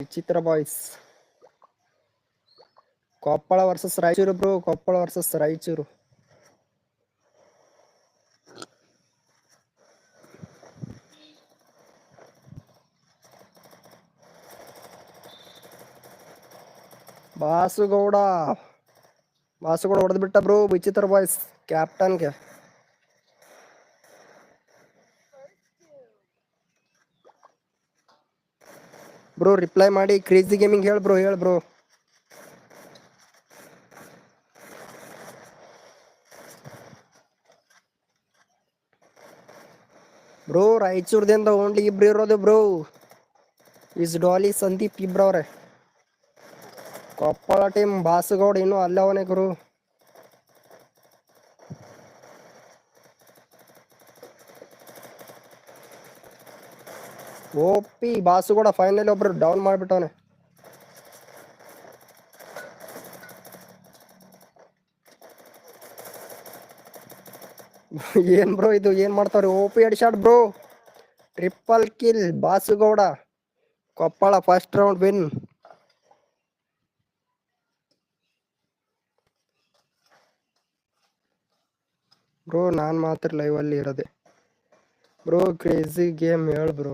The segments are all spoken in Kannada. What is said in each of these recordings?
Vichitra boys Koppal versus Raichur bro Koppal versus Raichur Basugowda Basugowda ಹೊಡೆದು ಬಿಟ್ಟ ಬ್ರೋ ವಿಚಿತ್ರ ಬಾಯ್ಸ್ ಕ್ಯಾಪ್ಟನ್ಗೆ ಬ್ರೋ ರಿಪ್ಲೈ ಮಾಡಿ. ಕ್ರೇಜಿ ಗೇಮಿಂಗ್ ಹೇಳ ಬ್ರೋ ಹೇಳ ಬ್ರೋ. ಬ್ರೋ, ರಾಯಚೂರ್ದಿಂದ ಓನ್ಲಿ ಇಬ್ರು ಇರೋದು ಬ್ರೋ. ಇಸ್ ಡಾಲಿ ಸಂದೀಪ್ ಇಬ್ರವ್ರೆ ಕೊಪ್ಪಳ ಟೀಮ್ ಬಾಸುಗೌಡ ಇನ್ನೂ ಅಲ್ಲೇ ಅವನೇ ಗುರು. ಓಪಿ ಬಾಸುಗೌಡ ಫೈನಲ್ ಒಬ್ರು ಡೌನ್ ಮಾಡ್ಬಿಟ್ಟವನೆ. ಏನ್ ಬ್ರೋ ಇದು? ಏನ್ ಮಾಡ್ತಾವ್ರಿ? OP head shot bro triple kill Basugowda Koppal first round win bro ನಾನು ಮಾತ್ರ ಲೈವ್ ಅಲ್ಲಿ ಇರೋದೆ. ಬ್ರೋ ಕ್ರೇಜಿ ಗೇಮ್ ಹೇಳ ಬ್ರೋ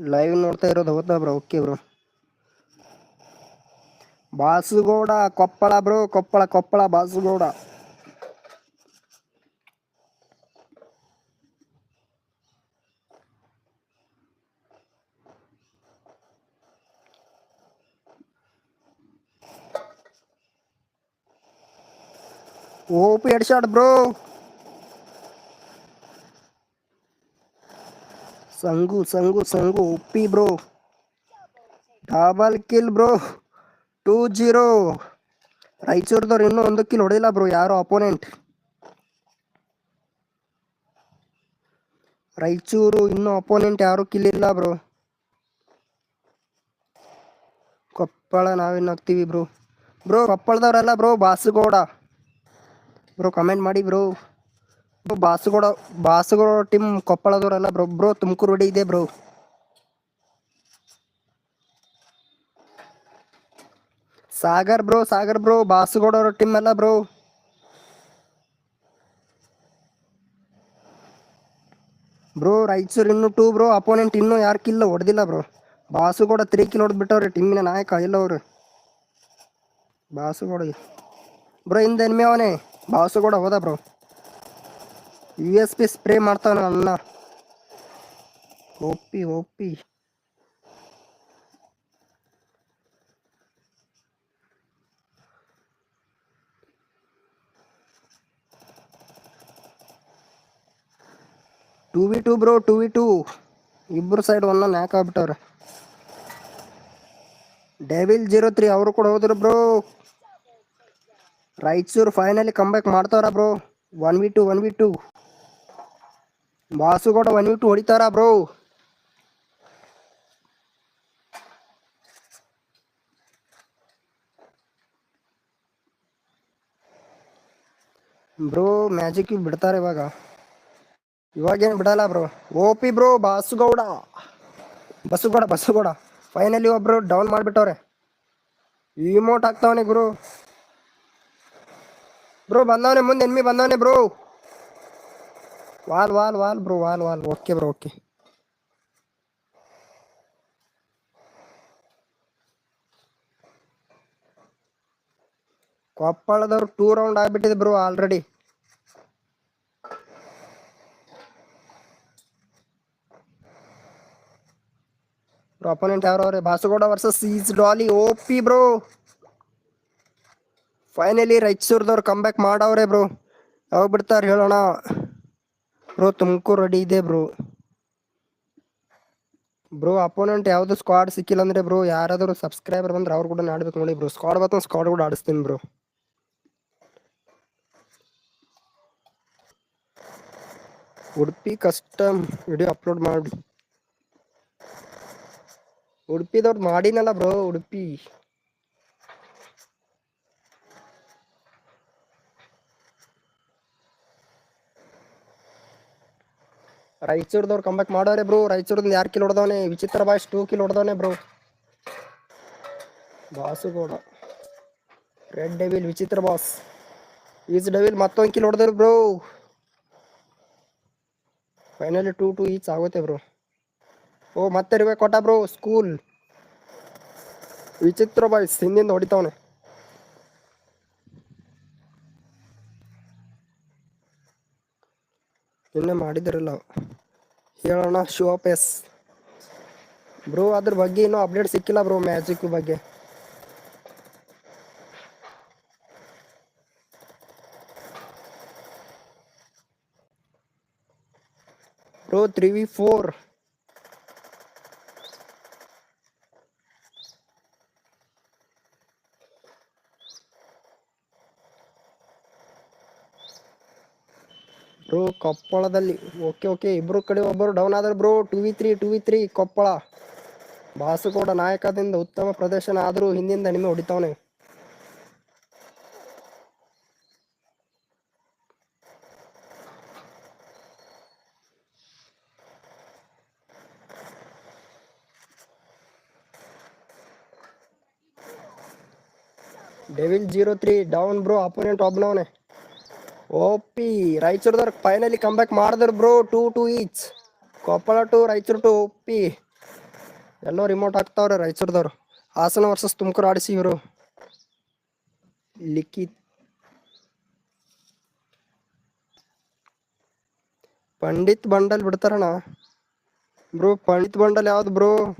ಲೈವ್ ನೋಡ್ತಾ ಇರೋದು ಹೌದಾ bro okay bro Basugowda Koppal bro Koppal Koppal Basugowda OP head shot bro Sangu Sangu Sangu, Uppi bro. Double kill bro. Two zero. ರಾಯಚೂರ್ದವ್ರು ಇನ್ನೂ ಒಂದು ಕಿಲ್ ಹೊಡೆದಿಲ್ಲ ಬ್ರೋ, ಯಾರು ಅಪೋನೆಂಟ್. ರಾಯಚೂರು ಇನ್ನೂ ಅಪೋನೆಂಟ್ ಯಾರು ಕಿಲ್ ಇಲ್ಲ ಬ್ರೋ. ಕೊಪ್ಪಳ ನಾವೇನು ಹಾಕ್ತೀವಿ ಬ್ರೋ. ಬ್ರೋ, ಕೊಪ್ಪಳದವ್ರಲ್ಲ ಬ್ರೋ, ಬಾಸುಗೌಡ. ಬ್ರೋ ಕಮೆಂಟ್ ಮಾಡಿ ಬ್ರೋ. ಬಾಸುಗೌಡ, ಬಾಸುಗೋಡ ಟೀಮ್ ಕೊಪ್ಪಳದವರಲ್ಲ ಬ್ರೋ ಬ್ರೋ ತುಮಕೂರು ರೆಡಿ ಇದೆ bro. Sagar bro Sagar bro Basugowda ಅವ್ರ ಟೀಮ್ ಅಲ್ಲ ಬ್ರೋ. ಬ್ರೋ, ರಾಯಚೂರು ಇನ್ನು ಟೂ ಬ್ರೋ ಅಪೋನೆಂಟ್ ಇನ್ನೂ ಯಾರು ಕಿಲ್ಲ ಹೊಡೆದಿಲ್ಲ ಬ್ರೋ. ಬಾಸುಗೋಡ ತ್ರೀ ಕಿಲ್ ಹೊಡೆದ್ಬಿಟ್ಟವ್ರಿ ಟೀಮಿನ ನಾಯಕ, ಇಲ್ಲ ಅವರು. ಬಾಸುಗೋಡ, ಬ್ರೋ, ಹಿಂದೆ ಎನ್ಮೆ ಅವನೇ. ಬಾಸುಗೋಡ ಹೋದ bro. U S P spray ಮಾಡ್ತಾನ ಅಣ್ಣ. OP OP two v two bro two v two ಇಬ್ಬರು ಸೈಡ್ ಒಂದೊಂದು ಯಾಕೆ ಆಗ್ಬಿಟ್ಟವ್ರೆ. ಡೆವಿಲ್ ಜೀರೋ ತ್ರೀ ಅವರು ಕೂಡ ಹೋದ್ರು ಬ್ರೋ ರಾಯಚೂರು ಫೈನಲಿ ಕಂಬ್ಯಾಕ್ ಮಾಡ್ತಾರ bro one v two one v two Basugouda one ಇಟ್ಟು ಹೊಡಿತಾರ ಬ್ರೋ? ಬ್ರೋ, ಮ್ಯಾಜಿಕ್ ಬಿಡ್ತಾರೆ ಇವಾಗ. ಇವಾಗೇನು ಬಿಡಲ್ಲ bro. OP bro, Basugowda. Basugowda, Basugowda. Finally ಒಬ್ರು ಡೌನ್ ಮಾಡಿಬಿಟ್ಟವ್ರೆ. ಇಮೋಟ್ ಆಗ್ತಾವನೆ ಗುರು. ಬ್ರೋ, ಬಂದವನೆ, ಮುಂದೆ enemy ಬಂದವನೆ bro. Wall wall wall bro, wall wall. Okay bro, okay. ಕೊಪ್ಪಳದವ್ರು two round ಆಗ್ಬಿಟ್ಟಿದೆ ಬ್ರೋ ಆಲ್ರೆಡಿ ಅಪೋನೆಂಟ್ ಯಾರು ಅವ್ರೆ? Basugowda versus is Daali OP bro. Finally ರೈಚೂರ್ದವ್ರು ಕಮ್ ಬ್ಯಾಕ್ ಮಾಡವ್ರೆ ಬ್ರೋ. ಯಾವಾಗ ಬಿಡ್ತಾರೆ ಹೇಳೋಣ. ಬ್ರೋ, ತುಮಕೂರು ರೆಡಿ ಇದೆ ಬ್ರೋ. ಬ್ರೋ ಅಪೋನೆಂಟ್ ಯಾವ್ದು ಸ್ಕ್ವಾಡ್ ಸಿಕ್ಕಿಲ್ಲ ಅಂದ್ರೆ ಬ್ರೋ, ಯಾರಾದರೂ ಸಬ್ಸ್ಕ್ರೈಬರ್ ಬಂದ್ರೆ ಅವ್ರು ಕೂಡ ಆಡ್ಬೇಕು ನೋಡಿ ಬ್ರೋ. ಸ್ಕ್ವಾಡ್ ಬತ್ತ ಸ್ಕ್ವಾಡ್ ಕೂಡ ಆಡಿಸ್ತೀನಿ bro. Udupi custom video upload ಮಾಡಿ ಉಡುಪಿದವ್ರು ಮಾಡಿನಲ್ಲ ಬ್ರೋ, ಉಡುಪಿ. ರಾಯಚೂರ್ದವ್ರು ಕಂಬ್ಯಾಕ್ ಮಾಡೋರೆ ಬ್ರೋ ರಾಯಚೂರ್ದಿಂದ ಯಾರು ಕಿಲ್ ಹೊಡೆದವನೆ? Vichitra boys two kill ಹೊಡೆದವನೆ bro Basugowda red devil Vichitra boss is devil ಮತ್ತೊಂದು ಕಿಲ್ ಹೊಡೆದ್ರು bro finally two two each ಆಗುತ್ತೆ ಬ್ರೋ ಓ, ಮತ್ತೆ ರಿವೇ ಕೊಟ್ಟ ಬ್ರೋ ಸ್ಕೂಲ್ ವಿಚಿತ್ರ ಬಾಯ್ಸ್ ಹಿಂದಿಂದ ಹೊಡಿತಾವನೆ. ನಿನ್ನೆ ಮಾಡಿದಿರಲ್ಲ. ಹೇಳೋಣ ಶೋ ಅಪ್ ಎಸ್ ಬ್ರೋ ಅದ್ರ ಬಗ್ಗೆ ಇನ್ನೂ ಅಪ್ಡೇಟ್ ಸಿಕ್ಕಿಲ್ಲ ಬ್ರೋ ಮ್ಯಾಜಿಕ್ ಬಗ್ಗೆ. Bro three v four bro ಕೊಪ್ಪಳದಲ್ಲಿ. ಓಕೆ ಓಕೆ, ಇಬ್ರು ಕಡೆ ಒಬ್ಬರು ಡೌನ್ ಆದ್ರೆ bro two v three two v three Koppal. ಬಾಸುಕೋಟ ನಾಯಕದಿಂದ ಉತ್ತಮ ಪ್ರದರ್ಶನ ಆದರೂ ಹಿಂದಿಂದ ನಿಮಗೆ ಹೊಡಿತಾವನೆ. Devil zero three down bro opponent ಒಬ್ನವನೆ. OP, ರಾಯಚೂರ್ದವ್ರ ಫೈನಲಿ ಬ್ಯಾಕ್ ಮಾಡಿದ್ರು bro two two each Koppal two Raichur two OP. ಎಲ್ಲೋ ರಿಮೋಟ್ ಹಾಕ್ತಾವ್ರೆ ರಾಯಚೂರ್ದವ್ರು. ಹಾಸನ ವರ್ಸಸ್ ತುಮಕೂರು ಆಡಿಸಿ ಇವರು. ಲಿಖಿತ್. ಪಂಡಿತ್ ಬಂಡಲ್ ಬಿಡ್ತಾರಣ್ಣ. ಬ್ರೋ ಪಂಡಿತ್ ಬಂಡಲ್ ಯಾವ್ದು ಬ್ರೋ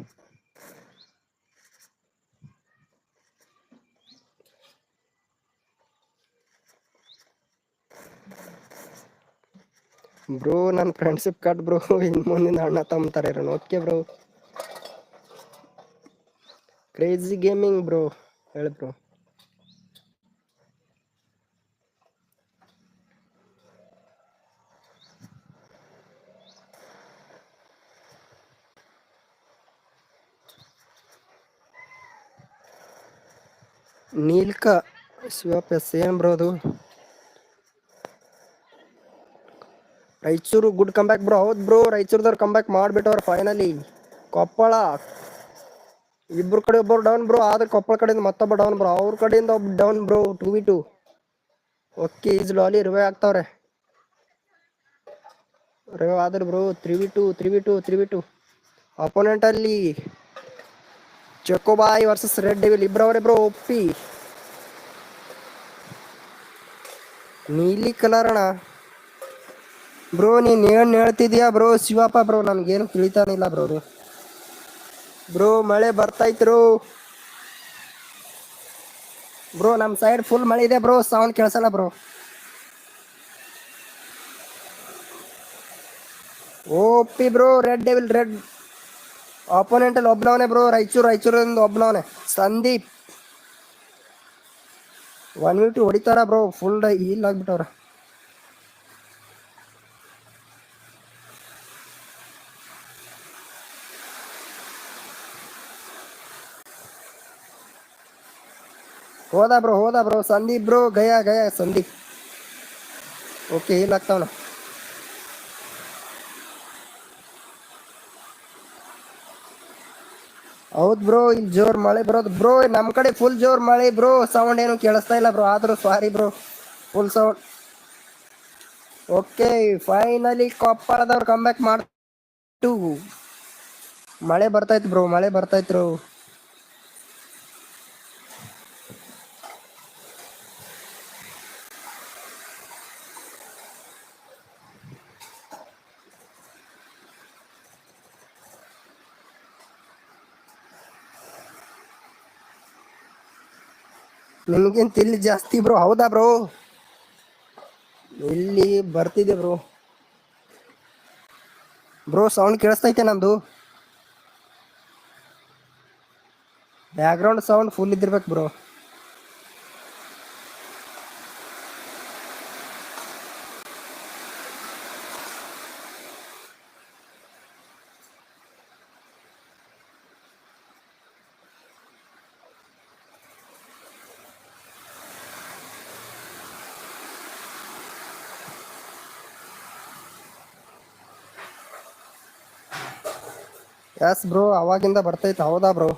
ಬ್ರೋ ನನ್ನ ಫ್ರೆಂಡ್ಶಿಪ್ ಕಾರ್ಡ್ ಬ್ರೋ ಇನ್ನು ಮುಂದಿನ ಅಣ್ಣ ತಮ್ಮತಾರೆ okay bro crazy gaming bro ಹೇಳಿ ಬ್ರೋ ನೀಲ್ಕ, ಶಿವಪ್ಪ ಸೇಮ್ ಬ್ರೋ ಅದು? ರಾಯಚೂರು ಗುಡ್ ಬ್ಯಾಕ್ ಬ್ರೋ ಹೌದು ಬ್ರೋ ರಾಯಚೂರ್ದವ್ರು ಬ್ಯಾಕ್ ಮಾಡಿಬಿಟ್ಟವ್ರು ಫೈನಲಿ ಕೊಪ್ಪಳ. ಇಬ್ರು ಕಡೆ ಒಬ್ಬರು ಡೌನ್ ಬ್ರೋ ಆದ್ರೆ ಕೊಪ್ಪಳ ಕಡೆಯಿಂದ ಮತ್ತೊಬ್ಬ ಡೌನ್ ಬ್ರೋ ಅವ್ರ ಕಡೆಯಿಂದ ಒಬ್ಬ down bro two v two okay is ಲಾಲಿ ರಿವೈವ್ ಆಗ್ತಾವ್ರೆ. ರಿವೈವ್ ಆದ್ರೆ bro three v two three v two three v two opponent ಅಲ್ಲಿ ಚೊಕೋಬಾಯ್ ವರ್ಸಸ್ ರೆಡ್ ಡೆವಿಲ್ ಇಬ್ರವ್ರೆ ಬ್ರೋ ಒಪ್ಪಿ. ನೀಲಿ ಕಲರ್ ಅಣ್ಣ. ಬ್ರೋ, ನೀನ್ ಏನ್ ಹೇಳ್ತಿದ್ಯಾ ಬ್ರೋ? ಶಿವಪ್ಪ ಬ್ರೋ, ನನ್ಗೇನು ತಿಳಿತಾನಿಲ್ಲ ಬ್ರೋ ಬ್ರೋ, ಮಳೆ ಬರ್ತೈತ್ರು ಬ್ರೋ, ನಮ್ ಸೈಡ್ ಫುಲ್ ಮಳೆ ಇದೆ bro sound ಕೇಳಿಸಲ್ಲ bro. OP bro red devil red opponent ಅಲ್ಲಿ ಒಬ್ನವನೆ ಬ್ರೋ, ರಾಯಚೂರು ರಾಯಚೂರಿಂದ ಒಬ್ನವನೆ. ಸಂದೀಪ್. ಒನ್ ಮಿನಿಟ್ ಹೊಡಿತಾರ ಬ್ರೋ ಫುಲ್ ಹೀಲ್ ಆಗ್ಬಿಟ್ಟವ್ರ. ಹೋದ ಬ್ರೋ ಹೋದ ಬ್ರೋ. ಸಂದೀಪ್ ಬ್ರೋ, ಗಯಾ ಗಯಾ, ಸಂದೀಪ್. ಓಕೆ ಇಲ್ಲ ಆಗ್ತಾವಣ ಹೌದ್ ಬ್ರೋ, ಇಲ್ಲಿ ಜೋರ್ ಮಳೆ ಬರೋದು. ಬ್ರೋ, ನಮ್ ಕಡೆ ಫುಲ್ ಜೋರ್ ಮಳೆ ಬ್ರೋ. ಸೌಂಡ್ ಏನು ಕೇಳಿಸ್ತಾ ಇಲ್ಲ ಬ್ರೋ. ಆದ್ರೂ sorry bro. Full sound okay finally ಕೊಪ್ಪಳದವ್ರು comeback ಮಾಡ್ತು. ಮಳೆ ಬರ್ತೈತ್ ಬ್ರೋ, ಮಳೆ ಬರ್ತೈತ್ರು ನಿಮ್ಗಿಂತ ಇಲ್ಲಿ ಜಾಸ್ತಿ ಬ್ರೋ, ಹೌದಾ ಬ್ರೋ? ಇಲ್ಲಿ ಬರ್ತಿದೆ ಬ್ರೋ. ಬ್ರೋ ಸೌಂಡ್ ಕೇಳಿಸ್ತೈತೆ ನಮ್ದು. ಬ್ಯಾಕ್ಗ್ರೌಂಡ್ ಸೌಂಡ್ ಫುಲ್ ಇದ್ದಿರ್ಬೇಕು ಬ್ರೋ. ಎಸ್ ಬ್ರೋ ಅವಾಗಿಂದ ಬರ್ತೈತೆ ಹೌದಾ bro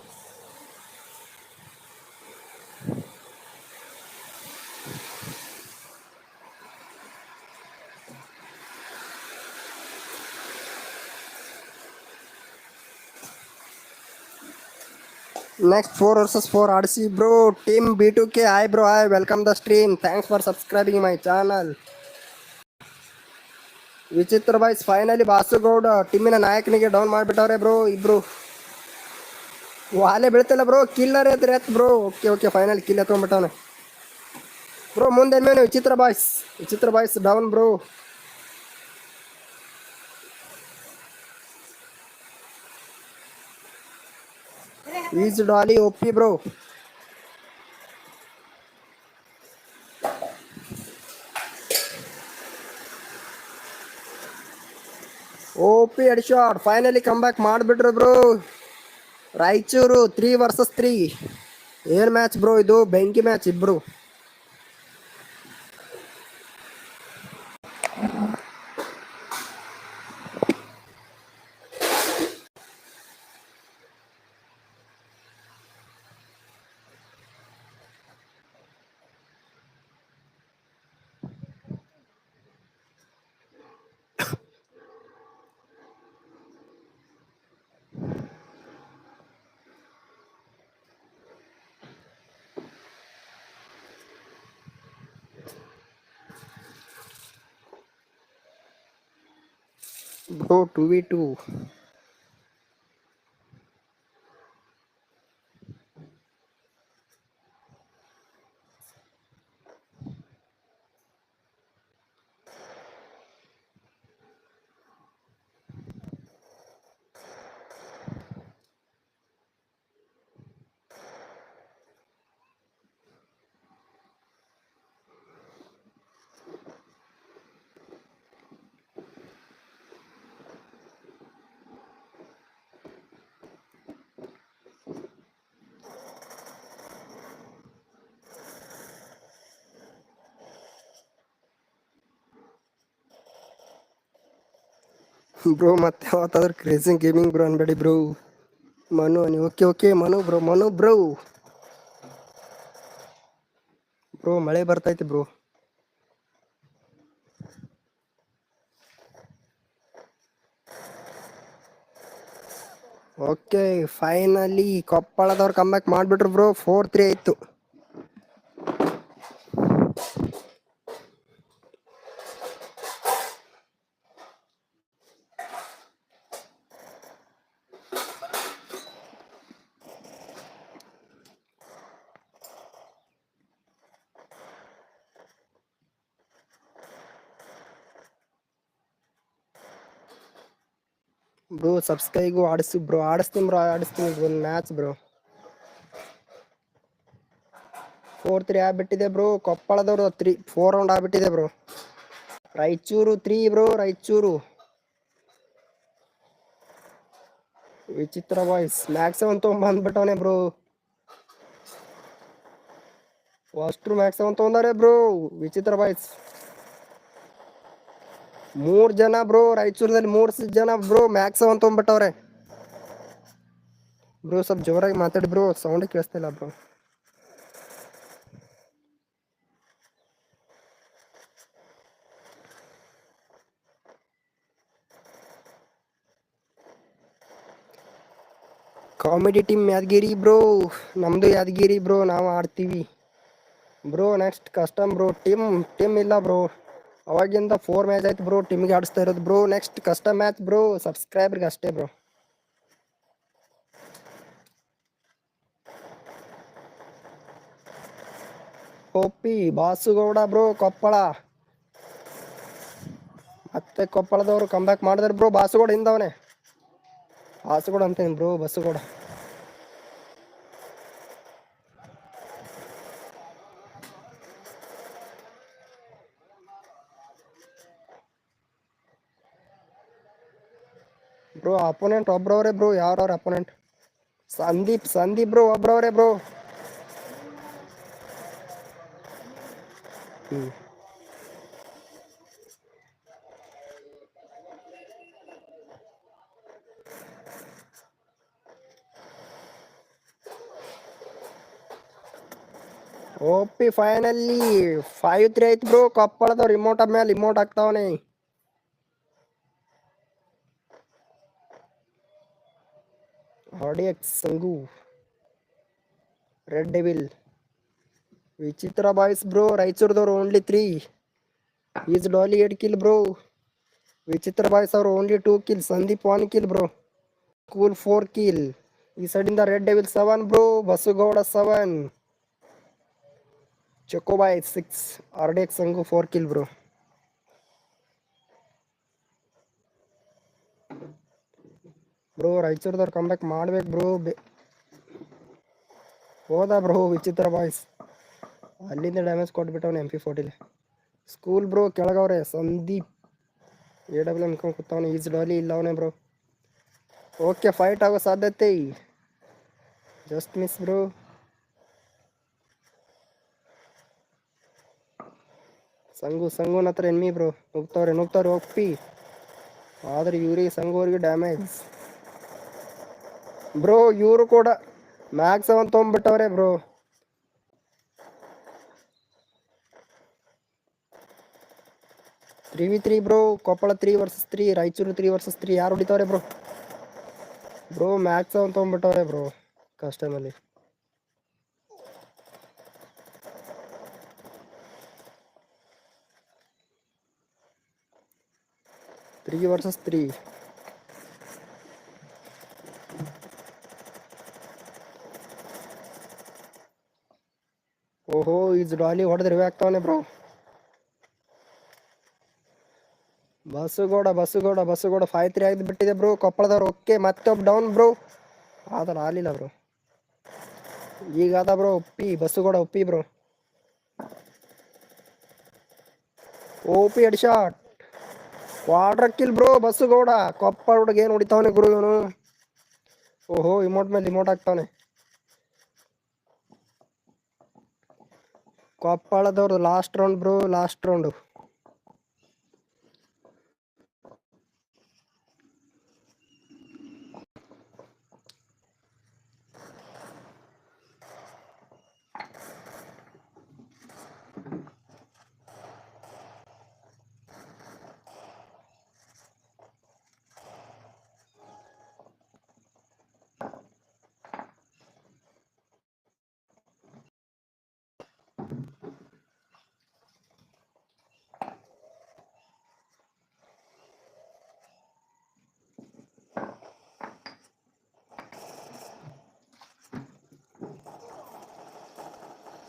next four versus four ಆಡಿಸಿ bro team B two K hi bro hi welcome the stream thanks for subscribing my channel Vichitra boys finally Basugowda ಟೀಮಿನ ನಾಯಕನಿಗೆ ಡೌನ್ ಮಾಡಿಬಿಟ್ಟವ್ರೆ ಬ್ರೋ ಇಬ್ರು. ವಾಲೆ ಬೀಳ್ತಿಲ್ಲ ಬ್ರೋ ಕಿಲ್ಲರ್ ಎತ್ರಿ ಎತ್ bro okay okay final kill ಎತ್ಕೊಂಡ್ಬಿಟ್ಟವನೆ bro ಮುಂದೆ ಮೇಲೆ Vichitra boys Vichitra boys down bro is Daali OP bro OP head shot finally come back ಮಾಡಿಬಿಟ್ರು bro Raichur three versus three ಏನ್ ಮ್ಯಾಚ್ ಬ್ರೋ ಇದು? ಬೆಂಕಿ ಮ್ಯಾಚ್ ಇಬ್ರು. bro 2v2 ಬ್ರೋ, ಮತ್ತೆ ಯಾವತ್ತಾದ್ರೂ ಕ್ರೇಜಿಂಗ್ ಗೇಮಿಂಗ್ ಬ್ರೋ ಅನ್ಬೇಡಿ ಬ್ರೋ. ಮನು ಅನಿ okay okay Manu bro Manu bro. Bro, ಮಳೆ ಬರ್ತೈತೆ ಬ್ರೋ. ಓಕೆ ಫೈನಲಿ ಕೊಪ್ಪಳದವ್ರು ಕಮ್ಬ್ಯಾಕ್ ಮಾಡಿಬಿಟ್ರು ಬ್ರೋ ಫೋರ್ ತ್ರೀ ಆಯ್ತು. ಬ್ರೋ ಸಬ್ಸ್ಕ್ರೈಬು ಆಡಿಸಿ ಬ್ರೋ ಆಡಿಸ್ತೀನಿ ಬ್ರೋ ಆಡಿಸ್ತೀನಿ ಒಂದು ಮ್ಯಾಚ್ ಬ್ರೋ ಫೋರ್ ತ್ರೀ ಆಗ್ಬಿಟ್ಟಿದೆ ಬ್ರೋ ಕೊಪ್ಪಳದವರು ತ್ರೀ ಫೋರ್ ರೌಂಡ್ ಆಗ್ಬಿಟ್ಟಿದೆ bro Raichur three bro Raichur Vichitra boys max ಒಂದು ತೊಗೊಂಬಂದ್ಬಿಟ್ಟವನೆ ಬ್ರೋ ಅಷ್ಟ್ರು ಮ್ಯಾಕ್ಸ್ ಒಂದು ತೊಗೊಂಡಾರೆ ಬ್ರೋ ವಿಚಿತ್ರ ಬಾಯ್ಸ್ ಮೂರ್ ಜನ ಬ್ರೋ, ರಾಯಚೂರದಲ್ಲಿ ಮೂರ್ ಜನ ಬ್ರೋ ಮ್ಯಾಕ್ಸ್ ಅಂತ ತೊಗೊಂಡ್ಬಿಟ್ಟವ್ರೆ. ಬ್ರೋ, ಸ್ವಲ್ಪ ಜೋರಾಗಿ ಮಾತಾಡಿ ಬ್ರೋ ಸೌಂಡ್ ಕೇಳಿಸ್ತಿಲ್ಲ bro. Comedy team Yadgir bro, ನಮ್ದು ಯಾದಗಿರಿ ಬ್ರೋ, ನಾವು ಆಡ್ತೀವಿ. Bro next custom bro team team ಇಲ್ಲ ಬ್ರೋ. ಅವಾಗಿಂದ ಫೋರ್ ಮ್ಯಾಚ್ ಆಯ್ತು ಬ್ರೋ ಟೀಮಿಗೆ ಆಡಿಸ್ತಾ ಇರೋದು bro next custom match bro ಸಬ್ಸ್ಕ್ರೈಬರ್ಗೆ ಅಷ್ಟೇ ಬ್ರೋ ಒಪ್ಪಿ ಬಾಸುಗೌಡ ಬ್ರೋ ಕೊಪ್ಪಳ ಮತ್ತೆ ಕೊಪ್ಪಳದವರು ಕಂಬ್ಯಾಕ್ ಮಾಡಿದ್ರು ಬ್ರೋ ಬಾಸುಗೌಡ ಹಿಂದವನೆ ಬಾಸುಗೌಡ ಅಂತೇನು ಬ್ರೋ ಬಸ್ಸುಗೌಡ ಬ್ರೋ ಅಪೋನೆಂಟ್ ಒಬ್ರವ್ರೆ ಬ್ರೋ ಯಾರವ್ರ ಅಪೋನೆಂಟ್ ಸಂದೀಪ್ ಸಂದೀಪ್ ಬ್ರೋ ಒಬ್ರವ್ರೆ bro OP finally five three ಐತ್ ಬ್ರೋ ಕಪ್ಪಳದ ರಿಮೋಟ್ ಮೇಲೆ remote ಆಗ್ತಾವನೆ. X Sangu red devil Vichitra boys bro ರಾಯಚೂರ್ದವ್ರು only three is Daali eight kill bro Vichitra boys ಅವರು only two kill Sandeep one kill bro cool four kill ಈ ಸೈಡಿಂದ red devil seven bro Basugouda seven choco boy six R D X Sangu four kill bro bro, ರಾಯಚೂರ್ದವ್ರು comeback ಮಾಡ್ಬೇಕು ಬ್ರೋ. ಬೆ ಹೋದ ಬ್ರೋ, ವಿಚಿತ್ರ ಬಾಯ್ಸ್ ಅಲ್ಲಿಂದ ಡ್ಯಾಮೇಜ್ ಕೊಟ್ಬಿಟ್ಟವನು ಎಂ ಪಿ ಫೋರ್ಟಿಲಿ ಸ್ಕೂಲ್ ಬ್ರೋ, ಕೆಳಗವ್ರೆ, ಸಂದೀಪ್. ಎ ಡಬ್ಲ್ಯೂ ಅನ್ಕೊಂಡು ಕೂತವನು ಈಸ್ ಡಾಲಿ ಇಲ್ಲ ಅವನೇ ಬ್ರೋ. ಓಕೆ ಫೈಟ್ ಆಗೋ ಸಾಧ್ಯತೆ ಜಸ್ಟ್ ಮಿಸ್ ಬ್ರೋ. ಸಂಗು, ಸಂಗುನ ಹತ್ರ ಎನ್ಮಿ ಬ್ರೋ. ನುಗ್ತವ್ರೆ ನುಗ್ತವ್ರೆ ಒಪ್ಪಿ. ಆದ್ರೆ ಇವ್ರಿಗೆ ಸಂಗುವರಿಗೆ ಡ್ಯಾಮೇಜ್ ಬ್ರೋ ಇವರು ಕೂಡ ಮ್ಯಾಕ್ಸ್ ಅವನ್ ತೊಗೊಂಡ್ಬಿಟ್ಟವ್ರೆ bro three V three bro Koppal three versus three Raichur three versus three ಯಾರು ಹೊಡಿತಾವ್ರೆ ಬ್ರೋ ಬ್ರೋ ಮ್ಯಾಕ್ಸ್ ಅವನ್ ತೊಗೊಂಡ್ಬಿಟ್ಟವ್ರೆ ಬ್ರೋ ಕಸ್ಟಮಲ್ಲಿ ತ್ರೀ ವರ್ಸಸ್ ತ್ರೀ ಓಹೋ ಇದು ಡಾಲಿ ಹೊಡೆದ್ರೆ ಆಗ್ತಾವನೆ bro Basugouda Basugouda Basugouda five three ಆಗಿದ್ದು ಬಿಟ್ಟಿದೆ ಬ್ರೋ ಕೊಪ್ಪಳದವ್ರು ಓಕೆ ಮತ್ತೆ ಒಬ್ಬ ಡೌನ್ ಬ್ರೋ ಆದ್ರೆ ಆಲಿಲ್ಲ ಬ್ರೋ ಈಗ ಅದ bro OP, Basugouda OP bro OP head shot kill bro Basugouda. Koppal ಹುಡುಗ ಏನು ಹೊಡಿತಾವನೆ ಗುರು ಇವನು? ಓಹೋ ಇಮೋಟ್ ಮೇಲೆ ಇಮೋಟ್ ಆಗ್ತಾವನೆ ಕೊಪ್ಪಳದವ್ರು last round bro last round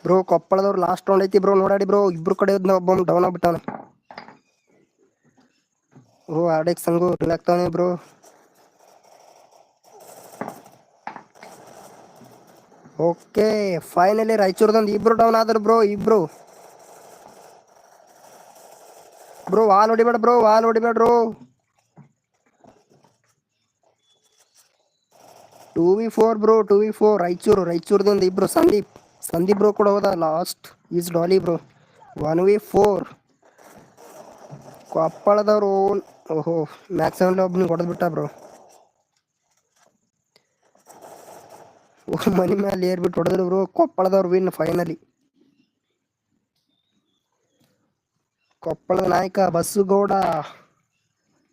bro ಕೊಪ್ಪಳದವ್ರು last round ಐತಿ ಬ್ರೋ ನೋಡಾಡಿ ಬ್ರೋ ಇಬ್ರು ಕಡೆ ಒಬ್ಬ ಡೌನ್ ಆಗ್ಬಿಟ್ಟವನೆ ಓ ಆಡಕ್ ಸಂಗು ಆಗ್ತಾವನೆ ಬ್ರೋ ಓಕೆ ಫೈನಲಿ ರಾಯಚೂರ್ದೊಂದು ಇಬ್ರು ಡೌನ್ ಆದ್ರು ಬ್ರೋ ಇಬ್ರು ಬ್ರೋ ವಾಲ್ ಹೊಡಿಬೇಡ bro wall ಹೊಡಿಬೇಡ್ರು two V four bro two V four Raichur ರಾಯಚೂರ್ದೊಂದು ಇಬ್ರು ಸಂದೀಪ್ ಸಂದೀಪ್ ಬ್ರೋ ಕೂಡ ಹೋದ last is Daali bro one V four ಕೊಪ್ಪಳದವ್ರು ಓಹೋ ಮ್ಯಾಕ್ಸಿಮಮ್ ಒಬ್ಬನಿಗೆ ಹೊಡೆದ್ಬಿಟ್ಟ ಬ್ರೋ ಮನಿ ಮೇಲೆ ಏರ್ಬಿಟ್ಟು ಹೊಡೆದ್ರು ಬ್ರೋ ಕೊಪ್ಪಳದವ್ರು ವಿನ್ ಫೈನಲಿ ಕೊಪ್ಪಳದ ನಾಯಕ Basugouda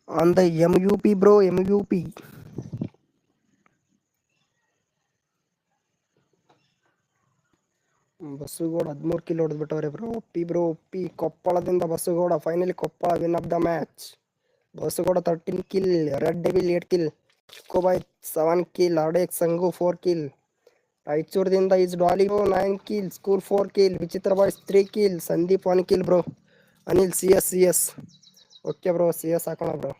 on the M V P bro M V P Basugouda ಹದಿಮೂರು ಕಿಲೋ ಹೊಡೆದ್ಬಿಟ್ಟವ್ರೆ bro P bro P ಕೊಪ್ಪಳದಿಂದ Basugouda finally Koppal win of the match Basugouda thirteen kill red devil eight kill choco boy seven kill R D X Sangu four kill ರಾಯಚೂರದಿಂದ is Daali nine kill school four kill Vichitra boys three kill Sandeep one kill bro Anil C S C S okay bro C S ಹಾಕೋಣ ಬ್ರೋ